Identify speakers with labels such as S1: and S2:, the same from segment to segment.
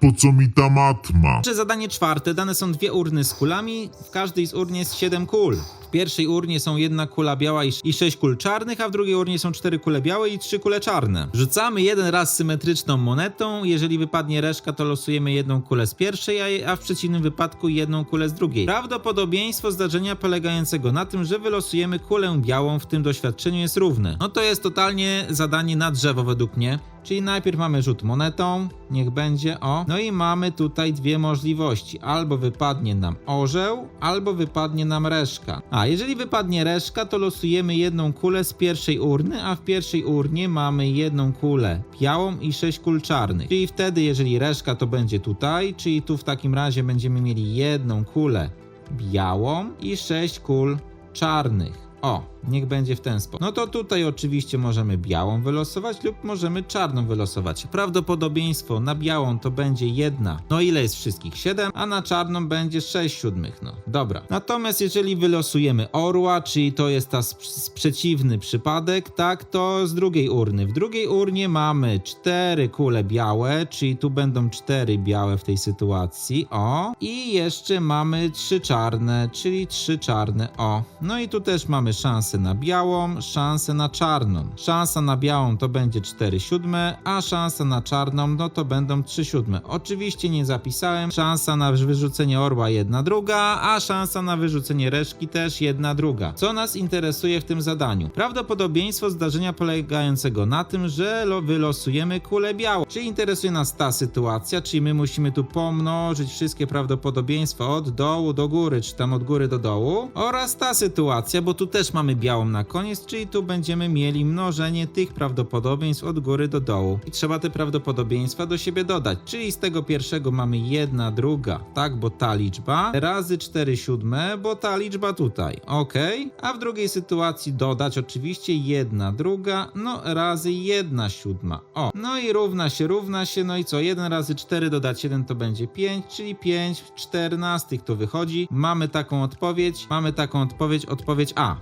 S1: po co mi ta matma?
S2: Że zadanie czwarte, dane są dwie urny z kulami, w każdej z urn jest 7 kul. W pierwszej urnie są jedna kula biała i sześć kul czarnych, a w drugiej urnie są cztery kule białe i trzy kule czarne. Rzucamy jeden raz symetryczną monetą, jeżeli wypadnie reszka, to losujemy jedną kulę z pierwszej, a w przeciwnym wypadku jedną kulę z drugiej. Prawdopodobieństwo zdarzenia polegającego na tym, że wylosujemy kulę białą w tym doświadczeniu jest równe. No to jest totalnie zadanie na drzewo według mnie. Czyli najpierw mamy rzut monetą, niech będzie, o. No i mamy tutaj dwie możliwości. Albo wypadnie nam orzeł, albo wypadnie nam reszka. A jeżeli wypadnie reszka, to losujemy jedną kulę z pierwszej urny, a w pierwszej urnie mamy jedną kulę białą i sześć kul czarnych. Czyli wtedy, jeżeli reszka, to będzie tutaj, czyli tu w takim razie będziemy mieli jedną kulę białą i sześć kul czarnych. O, niech będzie w ten sposób. No to tutaj oczywiście możemy białą wylosować lub możemy czarną wylosować. Prawdopodobieństwo na białą to będzie jedna. No ile jest wszystkich? 7, a na czarną będzie 6 siódmych. No dobra. Natomiast jeżeli wylosujemy orła, czyli to jest ta sp- sprzeciwny przypadek, tak, to z drugiej urny. W drugiej urnie mamy 4 kule białe, czyli tu będą 4 białe w tej sytuacji. O. I jeszcze mamy 3 czarne, czyli 3 czarne. O. No i tu też mamy szansę na białą, szansę na czarną. Szansa na białą to będzie 4 siódme, a szansa na czarną no to będą 3 siódme. Oczywiście nie zapisałem. Szansa na wyrzucenie orła jedna druga, a szansa na wyrzucenie reszki też jedna druga. Co nas interesuje w tym zadaniu? Prawdopodobieństwo zdarzenia polegającego na tym, że lo- wylosujemy kulę białą. Czyli interesuje nas ta sytuacja, czyli my musimy tu pomnożyć wszystkie prawdopodobieństwa od dołu do góry, czy tam od góry do dołu oraz ta sytuacja, bo tu też mamy białą na koniec, czyli tu będziemy mieli mnożenie tych prawdopodobieństw od góry do dołu. I trzeba te prawdopodobieństwa do siebie dodać, czyli z tego pierwszego mamy jedna druga, tak, bo ta liczba, razy 4 siódme, bo ta liczba tutaj, ok? A w drugiej sytuacji dodać oczywiście jedna druga, no razy jedna siódma, o. No i równa się, równa się, no i co, 1 razy 4 dodać 1 to będzie 5, czyli 5 czternastych to wychodzi. Mamy taką odpowiedź, mamy taką odpowiedź, odpowiedź A.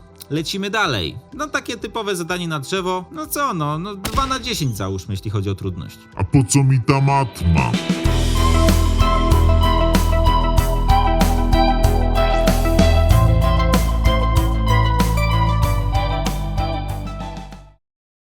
S2: Lecimy dalej. No takie typowe zadanie na drzewo. No co no, no 2 na 10 załóżmy, jeśli chodzi o trudność.
S1: A po co mi ta matma?